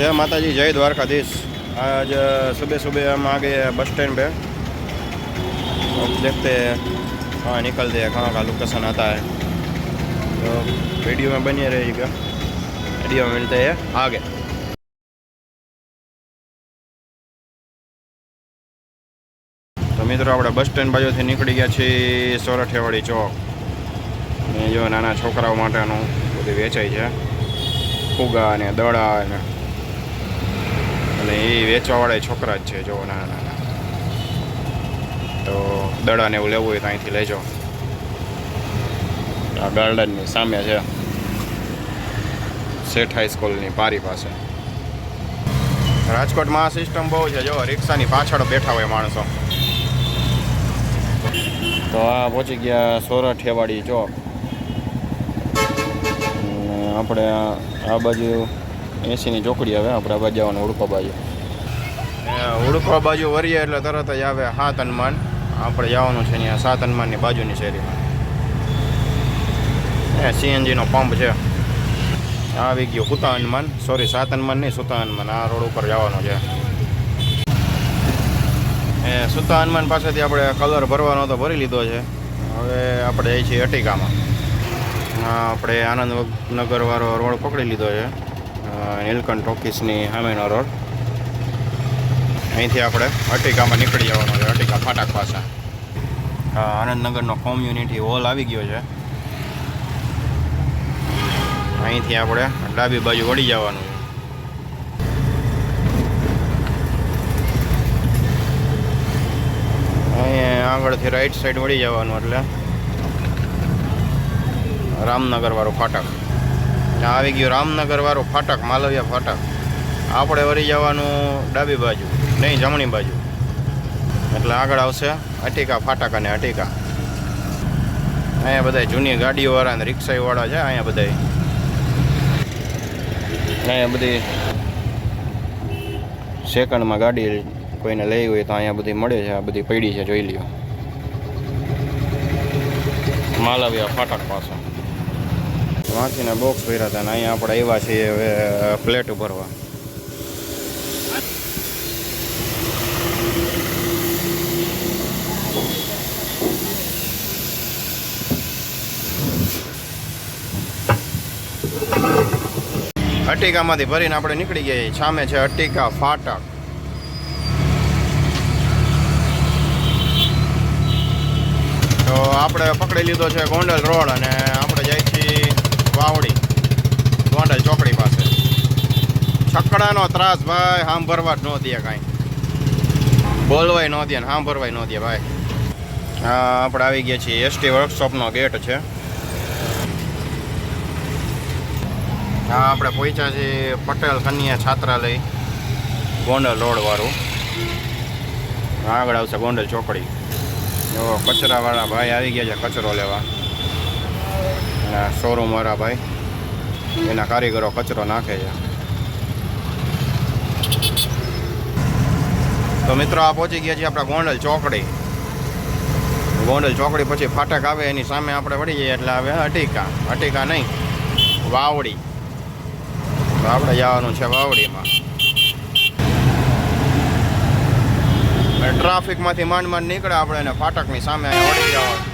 जय माता जी जय द्वारकाधीश आज अ, सुबह सुबह हम आ गए हैं बस स्टैंड पे अब देखते हैं कहाँ निकलते हैं कहाँ का लोकेशन आता है तो वीडियो में बनिए रहिएगा वीडियो में मिलते हैं आगे તો મિત્રો આપણે બસ સ્ટેન્ડ બાજુથી નીકળી ગયા છીએ સોરઠિયાવાડી ચોક ને જો નાના છોકરાઓ માટેનું બધું વેચાય છે ફુગા અને દડા અને અને એ વેચવાવાળા છોકરા જ છે, જો નાના નાના તો દડાને એવું લેવું હોય તો અહીંથી લેજો. આ ગાર્ડનની સામે છે. શેઠ હાઈસ્કૂલની પારી પાસે. રાજકોટમાં આ સિસ્ટમ બહુ છે, જો, રિક્ષાની પાછળ બેઠા હોય માણસો. તો આ પહોંચી ગયા સોરઠિયાવાડી ચોક. આપણે આ બાજુ એસીની ચોકડી આવે આપણે આ બાજુ જવાનું ઉડકો બાજુ. ઉડકો બાજુ વરીએ એટલે તરત જ આવે સાત હનુમાન. આપણે જવાનું છે અહીંયા સાત હનુમાનની બાજુની શેરીમાં. સીએનજીનો પંપ છે. આવી ગયો કુતા હનુમાન. સોરી સાત હનુમાન નહીં, સુતા હનુમાન. આ રોડ ઉપર જવાનું છે. એ સુતા હનુમાન પાસેથી આપણે કલર ભરવાનો તો ભરી લીધો છે. હવે આપણે જઈએ છીએ અટિકામાં. આપણે આનંદ વાળો રોડ પકડી લીધો છે. નીલકંઠ ટોકીસની સામેનો રોડ. અહીંથી આપણે અટિકામાં નીકળી જવાનું છે. અટિકા ફાટક પાસે આનંદનગરનો કોમ્યુનિટી હોલ આવી ગયો છે. અહીંથી આપણે ડાબી બાજુ વળી જવાનું છે. અહીંયા આગળથી રાઈટ સાઈડ વળી જવાનું એટલે રામનગર વાળું ફાટક. આવી ગયું રામનગર વાળું ફાટક, માલવિયા ફાટક. આપણે વળી જવાનું ડાબી બાજુ, નહીં, જમણી બાજુ. એટલે આગળ આવશે અટીકા ફાટક અને અટીકા. અહીંયા બધા જૂની ગાડીઓવાળા અને રિક્ષાવાળા છે, અહીંયા બધા અહીંયા બધી સેકન્ડમાં ગાડી કોઈને લઈ હોય તો અહીંયા બધી મળે છે, આ બધી પડી છે, જોઈ લ્યો. માલવિયા ફાટક પાસે વાંચીને બોક્સ ભર્યા હતા ને અહીંયા આપણે આવ્યા છીએ હવે પ્લેટ ભરવા. અટિકામાંથી ભરીને આપણે નીકળી ગયા સામે છે અટિકા ફાટક. તો આપણે પકડી લીધો છે ગોંડલ રોડ અને વાવડી. ગોંડલ ચોકડી પાસે. છકડાનો ત્રાસ ભાઈ ભરવા જ ન દે કાંઈ. બોલવાય ન દે ને હામ ભરવાય ન દે ભાઈ. હા, આપણે આવી ગયા છીએ. એસટી વર્કશોપનો ગેટ છે. હા, આપણે પહોંચ્યા છીએ પટેલ કન્યા છાત્રાલય, ગોંડલ રોડવાળું. આગળ આવશે ગોંડલ ચોકડી. જો, કચરાવાળા ભાઈ આવી ગયા છે કચરો લેવા. અને શોરૂમવાળા ભાઈ, એના કારીગરો કચરો નાખે છે. તો મિત્રો આ પહોંચી ગયા છીએ આપણા ગોંડલ ચોકડી. ગોંડલ ચોકડી પછી ફાટક આવે, એની સામે આપણે વળી જઈએ એટલે આવે અટીકા. અટીકા નહીં, વાવડી. તો આપણે જવાનું છે વાવડીમાં. ટ્રાફિકમાંથી માંડ માંડ નીકળે આપણે એને ફાટકની સામે વળી જવાનું.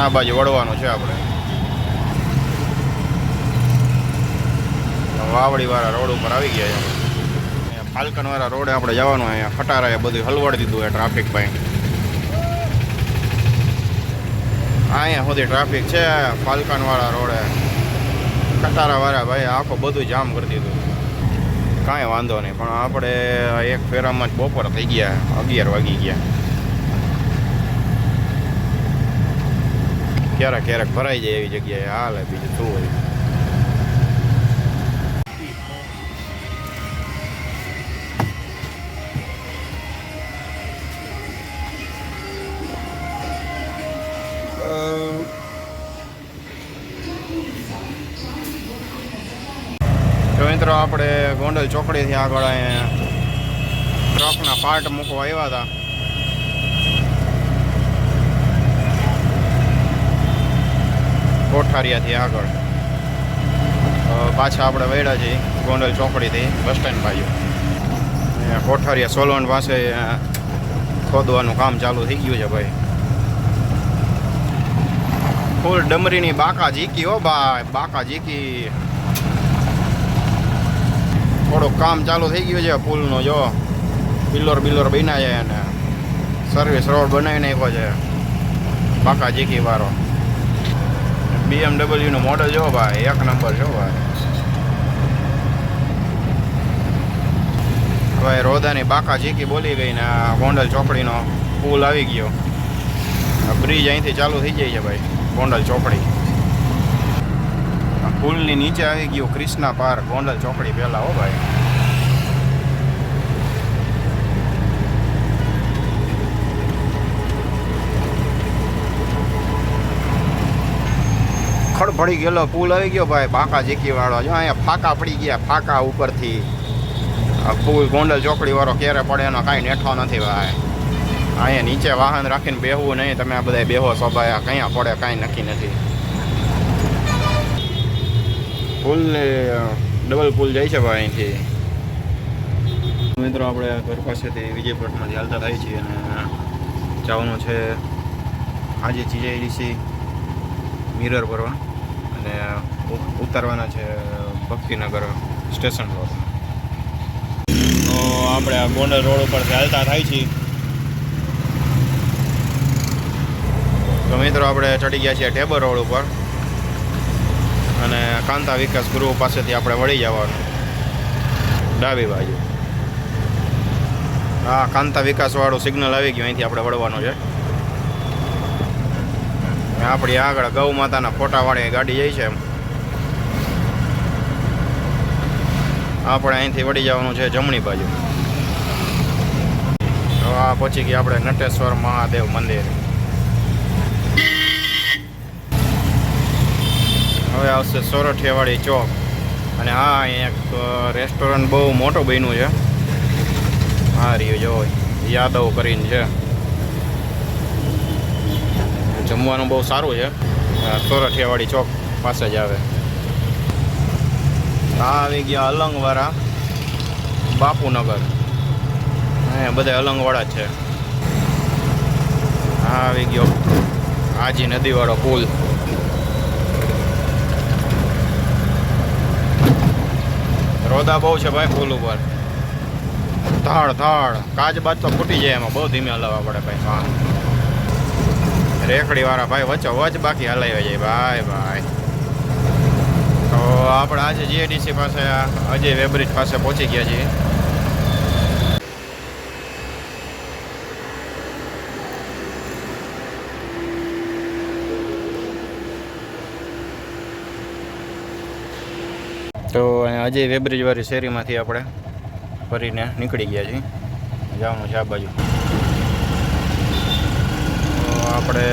આ બાજુ વળવાનું છે આપણે. વાવડીવાળા રોડ ઉપર આવી ગયા છે. ફાલ્કનવાળા રોડે આપણે જવાનું, અહીંયા ફટારાએ બધું હલવાડી દીધું એ ટ્રાફિક ભાઈ અહીંયા સુધી ટ્રાફિક છે ફાલ્કનવાળા રોડે. ખટારાવાળા ભાઈ આખો બધું જામ કરી દીધું. કાંઈ વાંધો નહીં, પણ આપણે એક ફેરામાં જ બપોર થઈ ગયા, અગિયાર વાગી ગયા. ક્યારેક ક્યારેક ભરાઈ જાય એવી જગ્યાએ હાલે, બીજું શું હોય? મિત્રો, આપણે ગોંડલ ચોકડીથી આગળ અહીંયા ટ્રકના પાર્ટ મૂકવા આવ્યા હતા. કોઠારિયાથી આગળ. પાછા આપણે વૈડા છીએ ગોંડલ ચોકડીથી બસ સ્ટેન્ડ બાજુ કોઠારિયા સોલવણ પાસે ખોદવાનું કામ ચાલુ થઈ ગયું છે ભાઈ. ફૂલ ડમરીની બાકા જીકી હો ભાઈ, બાકા જીકી થોડુંક કામ ચાલુ થઈ ગયું છે પુલનું જો. પિલ્લર બિલ્લોર બન્યા છે અને સર્વિસ રોડ બનાવી નાખ્યો છે. બાકા જીકી વાળો. બીએમડબલ્યુનું મોડલ જો ભાઈ, એક નંબર જો ભાઈ. હવે રોદાની બાકા ઝીકી બોલી ગઈ ને આ ગોંડલ ચોપડીનો પુલ આવી ગયો. બ્રિજ અહીંથી ચાલુ થઈ જાય છે ભાઈ, ગોંડલ ચોપડી. પુલની નીચે આવી ગયું ક્રિષ્ના પાર્ક, ગોંડલ ચોપડી પહેલાં હો ભાઈ. ખડભડી ગયેલો પુલ આવી ગયો ભાઈ, બાંકા ઝીકી વાળો. જો અહીંયા ફાકા પડી ગયા, ફાકા ઉપરથી. આ પુલ ગોંડલ ચોકડી વાળો ક્યારે પડે એનો કાંઈ નેઠો નથી ભાઈ. અહીંયા નીચે વાહન રાખીને બેહવું નહીં, તમે આ બધા બેહો સભાયા ક્યાં પડે, કાંઈ નક્કી નથી. પુલ ડબલ પુલ જાય છે ભાઈ અહીંથી. મિત્રો, આપણે ઘર પાસેથી વિજયપુરમાંથી હાલતા થાય છીએ અને જવાનું છે. આજે જીઆઈડીસી મિરર ભરવા અને ઉતારવાના છે, ભક્તિનગર સ્ટેશન રોડ. તો આપણે આ ગોંડલ રોડ ઉપર ચાલતા થાય છીએ તો મિત્રો આપણે ચડી ગયા છીએ ટેબર રોડ ઉપર. અને કાંતા વિકાસ ગૃહ પાસેથી આપણે વળી જવાનું. ડાબી બાજુ. હા, કાંતા વિકાસવાળું સિગ્નલ આવી ગયું, અહીંથી આપણે વળવાનું છે. આપણી આગળ ગૌ માતાના ફોટાવાળી ગાડી જાય છે આપણે અહીંથી વળી જવાનું છે જમણી બાજુ. તો આ પછી ગયા આપણે નટેશ્વર મહાદેવ મંદિર. હવે આવશે સોરઠિયાવાળી ચોક. અને અહીંયા એક રેસ્ટોરન્ટ બહુ મોટું બન્યું છે. આ રહ્યું જો યાદવ કરીને છે. જમવાનું બહુ સારું છે. સોરઠિયાવાડી ચોક પાસે જ આવે. આ આવી ગયા અલંગવાળા બાપુનગર. અહીંયા બધા અલંગવાળા છે. આ આવી ગયો આજી નદીવાળો પુલ. રોદા બહુ છે ભાઈ પુલ ઉપર. ધડ ધડ. કાચ બાજ તો ફૂટી જાય એમાં. બહુ ધીમે હલાવવા પડે ભાઈ. હા. રેકડી વાળા ભાઈ વચ્ચે વચ બાકી હલાવ્યા જાય ભાઈ ભાઈ. તો આપણે આજે જીએડીસી પાસે અજય વેબ્રિજ પાસે પહોંચી ગયા છીએ. તો અહીંયા અજય વેબ્રિજ વાળી શેરીમાંથી આપણે ફરીને નીકળી ગયા છીએ. જવાનું છે આ બાજુ. આપણે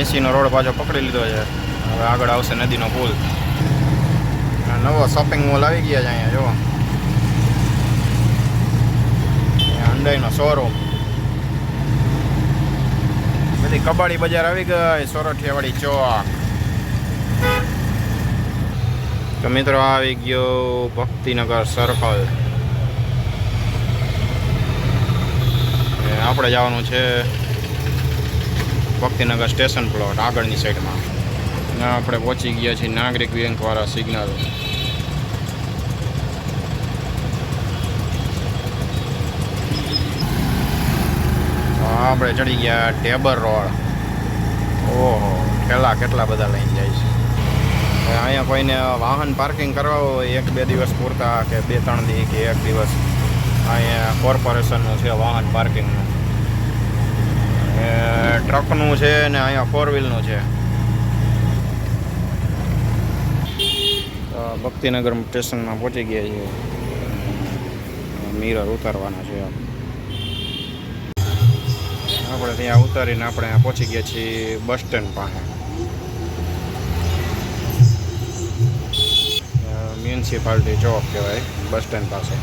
એસીનો રોડ પાછો પકડી લીધો છે. હવે આગળ આવશે નદીનો પુલ. નવો શોપિંગ મોલ આવી ગયા છે અહીંયા જો હંડાઈનો શોરૂમ બધી કબાડી બજાર આવી ગઈ, સોરઠિયાવાડી ચોક. તો મિત્રો આવી ગયો ભક્તિનગર સર્કલ આપણે જવાનું છે. ભક્તિનગર સ્ટેશન પ્લોટ, આગળની સાઈડમાં. ને આપણે પહોંચી ગયા છીએ નાગરિક બેંકવાળા સિગ્નલ. આપણે ચડી ગયા ટેબર રોડ. ઓહો, ઠેલા કેટલા બધા લઈને જાય છે. અહીંયા કોઈને વાહન પાર્કિંગ કરવા હોય, એક બે દિવસ પૂરતા કે બે ત્રણ દી કે એક દિવસ. અહીંયા કોર્પોરેશનનું છે વાહન પાર્કિંગનું. ટ્રકનું છે ને અહીંયા ફોર વ્હીલનું છે. ભક્તિનગર સ્ટેશનમાં પહોંચી ગયા છીએ. મિરર ઉતારવાના છે આપણે ત્યાં ઉતારીને આપણે પહોંચી ગયા છીએ બસ સ્ટેન્ડ પાસે. મ્યુનિસિપાલિટી ચોક કહેવાય, બસ સ્ટેન્ડ પાસે.